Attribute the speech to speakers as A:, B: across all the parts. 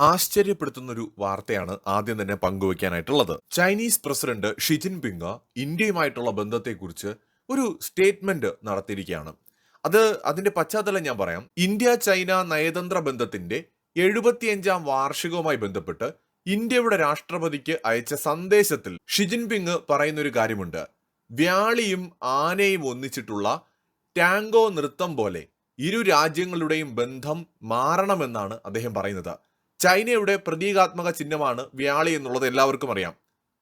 A: ആശ്ചര്യപ്പെടുത്തുന്ന ഒരു വാർത്തയാണ് ആദ്യം തന്നെ പങ്കുവയ്ക്കാനായിട്ടുള്ളത്. ചൈനീസ് പ്രസിഡന്റ് ഷി ജിൻപിങ് ഇന്ത്യയുമായിട്ടുള്ള ബന്ധത്തെക്കുറിച്ച് ഒരു സ്റ്റേറ്റ്മെന്റ് നടത്തിയിരിക്കുകയാണ്. അത് അതിന്റെ പശ്ചാത്തലം ഞാൻ പറയാം. ഇന്ത്യ ചൈന നയതന്ത്ര ബന്ധത്തിന്റെ എഴുപത്തിയഞ്ചാം വാർഷികവുമായി ബന്ധപ്പെട്ട് ഇന്ത്യയുടെ രാഷ്ട്രപതിക്ക് അയച്ച സന്ദേശത്തിൽ ഷി ജിൻപിങ് പറയുന്ന ഒരു കാര്യമുണ്ട്. വ്യാളിയും ആനയും ഒന്നിച്ചിട്ടുള്ള ടാങ്കോ നൃത്തം പോലെ ഇരു രാജ്യങ്ങളുടെയും ബന്ധം മാറണമെന്നാണ് അദ്ദേഹം പറയുന്നത്. ചൈനയുടെ പ്രതീകാത്മക ചിഹ്നമാണ് വ്യാളി എന്നുള്ളത് എല്ലാവർക്കും അറിയാം.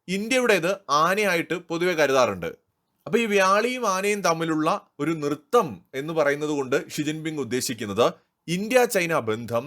A: ഇന്ത്യയുടേത് ആനയായിട്ട് പൊതുവെ കരുതാറുണ്ട്. അപ്പൊ ഈ വ്യാളിയും ആനയും തമ്മിലുള്ള ഒരു നൃത്തം എന്ന് പറയുന്നത് കൊണ്ട് ഷി ജിൻപിങ് ഉദ്ദേശിക്കുന്നത് ഇന്ത്യ ചൈന ബന്ധം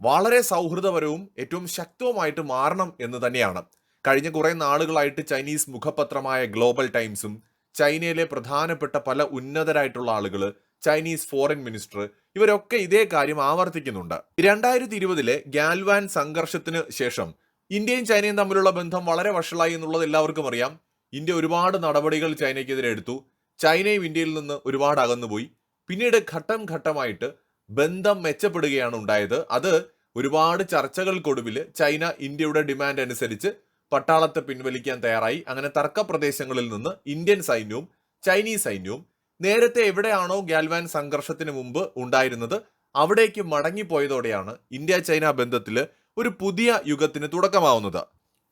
A: വളരെ സൗഹൃദപരവും ഏറ്റവും ശക്തവുമായിട്ട് മാറണം എന്ന് തന്നെയാണ്. കഴിഞ്ഞ കുറേ നാളുകളായിട്ട് ചൈനീസ് മുഖപത്രമായ ഗ്ലോബൽ ടൈംസും ചൈനയിലെ പ്രധാനപ്പെട്ട പല ഉന്നതരായിട്ടുള്ള ആളുകൾ ചൈനീസ് ഫോറിൻ മിനിസ്റ്റർ ഇവരൊക്കെ ഇതേ കാര്യം ആവർത്തിക്കുന്നുണ്ട്. രണ്ടായിരത്തി ഇരുപതിലെ ഗാൽവാൻ സംഘർഷത്തിന് ശേഷം ഇന്ത്യയും ചൈനയും തമ്മിലുള്ള ബന്ധം വളരെ വഷളായി എന്നുള്ളത് എല്ലാവർക്കും അറിയാം. ഇന്ത്യ ഒരുപാട് നടപടികൾ ചൈനയ്ക്കെതിരെ എടുത്തു. ചൈനയും ഇന്ത്യയിൽ നിന്ന് ഒരുപാട് അകന്നുപോയി. പിന്നീട് ഘട്ടം ഘട്ടമായിട്ട് ബന്ധം മെച്ചപ്പെടുകയാണ് ഉണ്ടായത്. അത് ഒരുപാട് ചർച്ചകൾക്കൊടുവിൽ ചൈന ഇന്ത്യയുടെ ഡിമാൻഡ് അനുസരിച്ച് പട്ടാളത്തെ പിൻവലിക്കാൻ തയ്യാറായി. അങ്ങനെ തർക്ക പ്രദേശങ്ങളിൽ നിന്ന് ഇന്ത്യൻ സൈന്യവും ചൈനീസ് സൈന്യവും നേരത്തെ എവിടെയാണോ ഗാൽവാൻ സംഘർഷത്തിന് മുമ്പ് ഉണ്ടായിരുന്നത് അവിടേക്ക് മടങ്ങിപ്പോയതോടെയാണ് ഇന്ത്യ ചൈന ബന്ധത്തിൽ ഒരു പുതിയ യുഗത്തിന് തുടക്കമാവുന്നത്.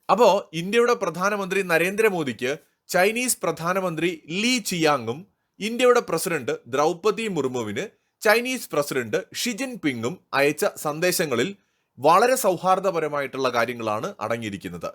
A: അപ്പോൾ ഇന്ത്യയുടെ പ്രധാനമന്ത്രി നരേന്ദ്രമോദിക്ക് ചൈനീസ് പ്രധാനമന്ത്രി ലീ ചിയാങ്ങും ഇന്ത്യയുടെ പ്രസിഡന്റ് ദ്രൗപതി മുർമുവിന് ചൈനീസ് പ്രസിഡന്റ് ഷി ജിൻപിങ്ങും അയച്ച സന്ദേശങ്ങളിൽ വളരെ സൗഹാർദ്ദപരമായിട്ടുള്ള കാര്യങ്ങളാണ് അടങ്ങിയിരിക്കുന്നത്.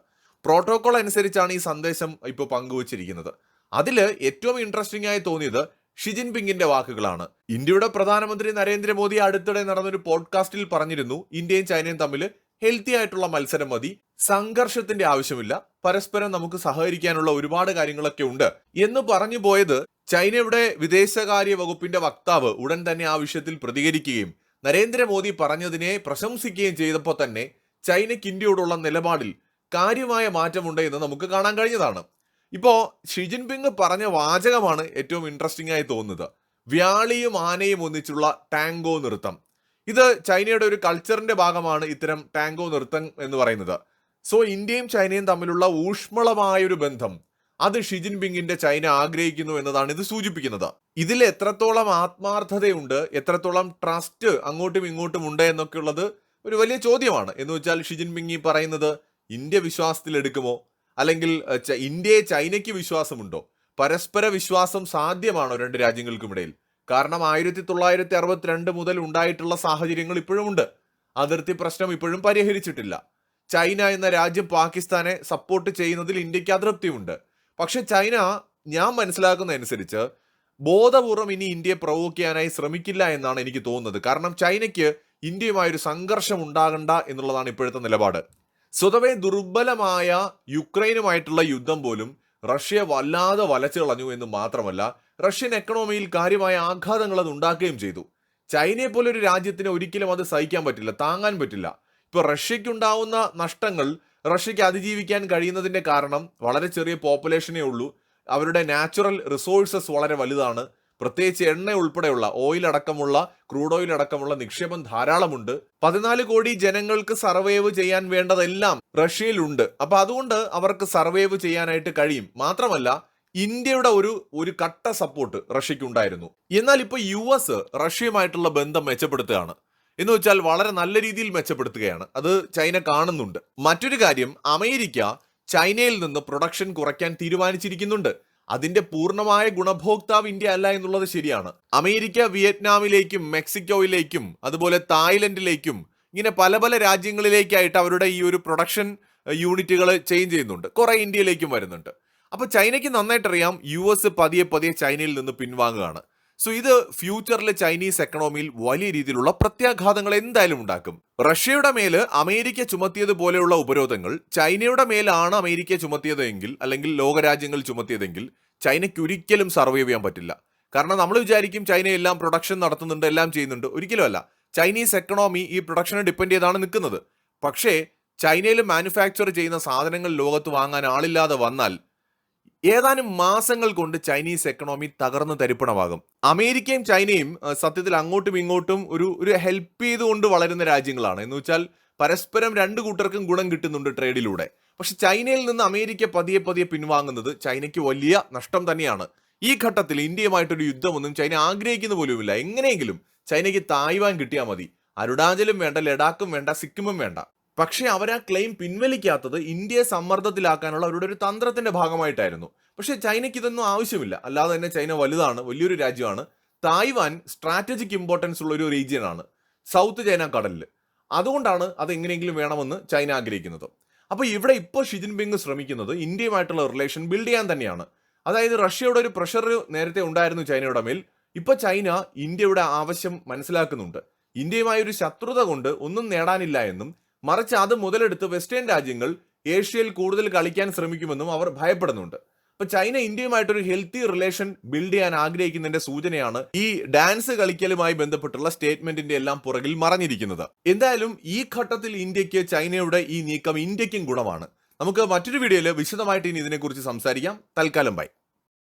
A: പ്രോട്ടോകോൾ അനുസരിച്ചാണ് ഈ സന്ദേശം ഇപ്പോൾ പങ്കുവച്ചിരിക്കുന്നത്. അതിൽ ഏറ്റവും ഇൻട്രസ്റ്റിംഗ് ആയി തോന്നിയത് ഷി ജിൻപിങ്ങിന്റെ വാക്കുകളാണ്. ഇന്ത്യയുടെ പ്രധാനമന്ത്രി നരേന്ദ്രമോദി അടുത്തിടെ നടന്നൊരു പോഡ്കാസ്റ്റിൽ പറഞ്ഞിരുന്നു ഇന്ത്യയും ചൈനയും തമ്മിൽ ഹെൽത്തി ആയിട്ടുള്ള മത്സരം മതി സംഘർഷത്തിന്റെ ആവശ്യമില്ല പരസ്പരം നമുക്ക് സഹകരിക്കാനുള്ള ഒരുപാട് കാര്യങ്ങളൊക്കെ ഉണ്ട് എന്ന് പറഞ്ഞു പോയത് ചൈനയുടെ വിദേശകാര്യ വകുപ്പിന്റെ വക്താവ് ഉടൻ തന്നെ ആ വിഷയത്തിൽ പ്രതികരിക്കുകയും നരേന്ദ്രമോദി പറഞ്ഞതിനെ പ്രശംസിക്കുകയും ചെയ്തപ്പോൾ തന്നെ ചൈനയ്ക്ക് ഇന്ത്യയോടുള്ള നിലപാടിൽ കാര്യമായ മാറ്റമുണ്ട് എന്ന് നമുക്ക് കാണാൻ കഴിഞ്ഞതാണ്. ഇപ്പോ ഷി ജിൻപിങ് പറഞ്ഞ വാചകമാണ് ഏറ്റവും ഇൻട്രസ്റ്റിംഗ് ആയി തോന്നുന്നത്. വ്യാളിയും ആനയും ഒന്നിച്ചുള്ള ടാങ്കോ നൃത്തം. ഇത് ചൈനയുടെ ഒരു കൾച്ചറിന്റെ ഭാഗമാണ് ഇത്തരം ടാങ്കോ നൃത്തം എന്ന് പറയുന്നത്. സോ ഇന്ത്യയും ചൈനയും തമ്മിലുള്ള ഊഷ്മളമായൊരു ബന്ധം. അത് ഷി ജിൻപിങ്ങിന്റെ ചൈന ആഗ്രഹിക്കുന്നു എന്നതാണ് ഇത് സൂചിപ്പിക്കുന്നത്. ഇതിൽ എത്രത്തോളം ആത്മാർത്ഥതയുണ്ട് എത്രത്തോളം ട്രസ്റ്റ് അങ്ങോട്ടും ഇങ്ങോട്ടും ഉണ്ട് എന്നൊക്കെ ഉള്ളത് ഒരു വലിയ ചോദ്യമാണ്. എന്ന് വെച്ചാൽ ഷി ജിൻപിങ് ഈ പറയുന്നത് ഇന്ത്യ വിശ്വാസത്തിൽ എടുക്കുമോ അല്ലെങ്കിൽ ഇന്ത്യയെ ചൈനയ്ക്ക് വിശ്വാസമുണ്ടോ? പരസ്പര വിശ്വാസം സാധ്യമാണോ രണ്ട് രാജ്യങ്ങൾക്കുമിടയിൽ? കാരണം ആയിരത്തി തൊള്ളായിരത്തി അറുപത്തിരണ്ട് മുതൽ ഉണ്ടായിട്ടുള്ള സാഹചര്യങ്ങൾ ഇപ്പോഴും ഉണ്ട്. അതിർത്തി പ്രശ്നം ഇപ്പോഴും പരിഹരിച്ചിട്ടില്ല. ചൈന എന്ന രാജ്യം പാകിസ്ഥാനെ സപ്പോർട്ട് ചെയ്യുന്നതിൽ ഇന്ത്യയ്ക്ക് അതൃപ്തിയുണ്ട്. പക്ഷെ ചൈന ഞാൻ മനസ്സിലാക്കുന്ന അനുസരിച്ച് ബോധപൂർവം ഇനി ഇന്ത്യയെ പ്രൊവോക്ക് ചെയ്യാനായി ശ്രമിക്കില്ല എന്നാണ് എനിക്ക് തോന്നുന്നത്. കാരണം ചൈനയ്ക്ക് ഇന്ത്യയുമായൊരു സംഘർഷം ഉണ്ടാകണ്ട എന്നുള്ളതാണ് ഇപ്പോഴത്തെ നിലപാട്. സ്വതവേ ദുർബലമായ യുക്രൈനുമായിട്ടുള്ള യുദ്ധം പോലും റഷ്യ വല്ലാതെ വലച്ചു കളഞ്ഞു എന്ന് മാത്രമല്ല റഷ്യൻ എക്കണോമിയിൽ കാര്യമായ ആഘാതങ്ങൾ അത് ഉണ്ടാക്കുകയും ചെയ്തു. ചൈനയെ പോലെ ഒരു രാജ്യത്തിന് ഒരിക്കലും അത് സഹിക്കാൻ പറ്റില്ല താങ്ങാൻ പറ്റില്ല. ഇപ്പൊ റഷ്യക്കുണ്ടാവുന്ന നഷ്ടങ്ങൾ റഷ്യക്ക് അതിജീവിക്കാൻ കഴിയുന്നതിന്റെ കാരണം വളരെ ചെറിയ പോപ്പുലേഷനേ ഉള്ളൂ. അവരുടെ നാച്ചുറൽ റിസോഴ്സസ് വളരെ വലുതാണ്. പ്രത്യേകിച്ച് എണ്ണ ഉൾപ്പെടെയുള്ള ഓയിൽ അടക്കമുള്ള ക്രൂഡ് ഓയിൽ അടക്കമുള്ള നിക്ഷേപം ധാരാളമുണ്ട്. പതിനാല് കോടി ജനങ്ങൾക്ക് സർവൈവ് ചെയ്യാൻ വേണ്ടതെല്ലാം റഷ്യയിലുണ്ട്. അപ്പൊ അതുകൊണ്ട് അവർക്ക് സർവൈവ് ചെയ്യാനായിട്ട് കഴിയും. മാത്രമല്ല ഇന്ത്യയുടെ ഒരു ഒരു കട്ട സപ്പോർട്ട് റഷ്യക്കുണ്ടായിരുന്നു എന്നാൽ ഇപ്പൊ യു എസ് റഷ്യയുമായിട്ടുള്ള ബന്ധം മെച്ചപ്പെടുത്തുകയാണ്. എന്ന് വെച്ചാൽ വളരെ നല്ല രീതിയിൽ മെച്ചപ്പെടുത്തുകയാണ്. അത് ചൈന കാണുന്നുണ്ട്. മറ്റൊരു കാര്യം അമേരിക്ക ചൈനയിൽ നിന്ന് പ്രൊഡക്ഷൻ കുറയ്ക്കാൻ തീരുമാനിച്ചിരിക്കുന്നുണ്ട്. അതിന്റെ പൂർണമായ ഗുണഭോക്താവ് ഇന്ത്യ അല്ല എന്നുള്ളത് ശരിയാണ്. അമേരിക്ക വിയറ്റ്നാമിലേക്കും മെക്സിക്കോയിലേക്കും അതുപോലെ തായ്ലൻഡിലേക്കും ഇങ്ങനെ പല പല രാജ്യങ്ങളിലേക്കായിട്ട് അവരുടെ ഈ ഒരു പ്രൊഡക്ഷൻ യൂണിറ്റുകൾ ചേഞ്ച് ചെയ്യുന്നുണ്ട്. കുറെ ഇന്ത്യയിലേക്കും വരുന്നുണ്ട്. അപ്പൊ ചൈനയ്ക്ക് നന്നായിട്ടറിയാം യു എസ് പതിയെ പതിയെ ചൈനയിൽ നിന്ന് പിൻവാങ്ങുകയാണ്. സോ ഇത് ഫ്യൂച്ചറിലെ ചൈനീസ് എക്കണോമിയിൽ വലിയ രീതിയിലുള്ള പ്രത്യാഘാതങ്ങൾ എന്തായാലും ഉണ്ടാക്കും. റഷ്യയുടെ മേൽ അമേരിക്ക ചുമത്തിയതുപോലെയുള്ള ഉപരോധങ്ങൾ ചൈനയുടെ മേലാണ് അമേരിക്ക ചുമത്തിയതെങ്കിൽ അല്ലെങ്കിൽ ലോകരാജ്യങ്ങൾ ചുമത്തിയതെങ്കിൽ ചൈനയ്ക്ക് ഒരിക്കലും സർവൈവ് ചെയ്യാൻ പറ്റില്ല. കാരണം നമ്മൾ വിചാരിക്കും ചൈന എല്ലാം പ്രൊഡക്ഷൻ നടത്തുന്നുണ്ട് എല്ലാം ചെയ്യുന്നുണ്ട്. ഒരിക്കലും അല്ല. ചൈനീസ് എക്കണോമി ഈ പ്രൊഡക്ഷനെ ഡിപ്പെൻഡ് ചെയ്താണ് നിൽക്കുന്നത്. പക്ഷേ ചൈനയിൽ മാനുഫാക്ചർ ചെയ്യുന്ന സാധനങ്ങൾ ലോകത്ത് വാങ്ങാൻ ആളില്ലാതെ വന്നാൽ ഏതാനും മാസങ്ങൾ കൊണ്ട് ചൈനീസ് എക്കണോമി തകർന്ന് തരിപ്പണമാകും. അമേരിക്കയും ചൈനയും സത്യത്തിൽ അങ്ങോട്ടും ഇങ്ങോട്ടും ഒരു ഒരു ഹെൽപ്പ് ചെയ്തുകൊണ്ട് വളരുന്ന രാജ്യങ്ങളാണ്. എന്ന് വെച്ചാൽ പരസ്പരം രണ്ട് കൂട്ടർക്കും ഗുണം കിട്ടുന്നുണ്ട് ട്രേഡിലൂടെ പക്ഷെ ചൈനയിൽ നിന്ന് അമേരിക്ക പതിയെ പതിയെ പിൻവാങ്ങുന്നത് ചൈനയ്ക്ക് വലിയ നഷ്ടം തന്നെയാണ്. ഈ ഘട്ടത്തിൽ ഇന്ത്യയുമായിട്ടൊരു യുദ്ധമൊന്നും ചൈന ആഗ്രഹിക്കുന്ന പോലുമില്ല. എങ്ങനെയെങ്കിലും ചൈനയ്ക്ക് തായ്വാൻ കിട്ടിയാൽ മതി. അരുണാചലും വേണ്ട ലഡാക്കും വേണ്ട സിക്കിമും വേണ്ട. പക്ഷേ അവർ ആ ക്ലെയിം പിൻവലിക്കാത്തത് ഇന്ത്യയെ സമ്മർദ്ദത്തിലാക്കാനുള്ള അവരുടെ ഒരു തന്ത്രത്തിന്റെ ഭാഗമായിട്ടായിരുന്നു. പക്ഷേ ചൈനയ്ക്ക് ഇതൊന്നും ആവശ്യമില്ല. അല്ലാതെ തന്നെ ചൈന വലുതാണ് വലിയൊരു രാജ്യമാണ്. തായ്വാൻ സ്ട്രാറ്റജിക് ഇമ്പോർട്ടൻസ് ഉള്ള ഒരു റീജിയനാണ് സൗത്ത് ചൈന കടലിൽ. അതുകൊണ്ടാണ് അത് എങ്ങനെയെങ്കിലും വേണമെന്ന് ചൈന ആഗ്രഹിക്കുന്നത്. അപ്പോൾ ഇവിടെ ഇപ്പോൾ ഷി ജിൻപിങ് ശ്രമിക്കുന്നത് ഇന്ത്യയുമായിട്ടുള്ള റിലേഷൻ ബിൽഡ് ചെയ്യാൻ തന്നെയാണ്. അതായത് റഷ്യയുടെ ഒരു പ്രഷർ നേരത്തെ ഉണ്ടായിരുന്നു ചൈനയുടെ മേൽ. ഇപ്പോൾ ചൈന ഇന്ത്യയുടെ ആവശ്യം മനസ്സിലാക്കുന്നുണ്ട്. ഇന്ത്യയുമായി ഒരു ശത്രുത കൊണ്ട് ഒന്നും നേടാനില്ല എന്നും മറിച്ച് അത് മുതലെടുത്ത് വെസ്റ്റേൺ രാജ്യങ്ങൾ ഏഷ്യയിൽ കൂടുതൽ കളിക്കാൻ ശ്രമിക്കുമെന്നും അവർ ഭയപ്പെടുന്നുണ്ട്. അപ്പൊ ചൈന ഇന്ത്യയുമായിട്ടൊരു ഹെൽത്തി റിലേഷൻ ബിൽഡ് ചെയ്യാൻ ആഗ്രഹിക്കുന്നതിന്റെ സൂചനയാണ് ഈ ഡാൻസ് കളിക്കലുമായി ബന്ധപ്പെട്ടുള്ള സ്റ്റേറ്റ്മെന്റിന്റെ എല്ലാം പുറകിൽ മറഞ്ഞിരിക്കുന്നത്. എന്തായാലും ഈ ഘട്ടത്തിൽ ഇന്ത്യയ്ക്ക് ചൈനയുടെ ഈ നീക്കം ഇന്ത്യക്കും ഗുണമാണ്. നമുക്ക് മറ്റൊരു വീഡിയോയിൽ വിശദമായിട്ട് ഇനി ഇതിനെക്കുറിച്ച് സംസാരിക്കാം. തൽക്കാലം ബൈ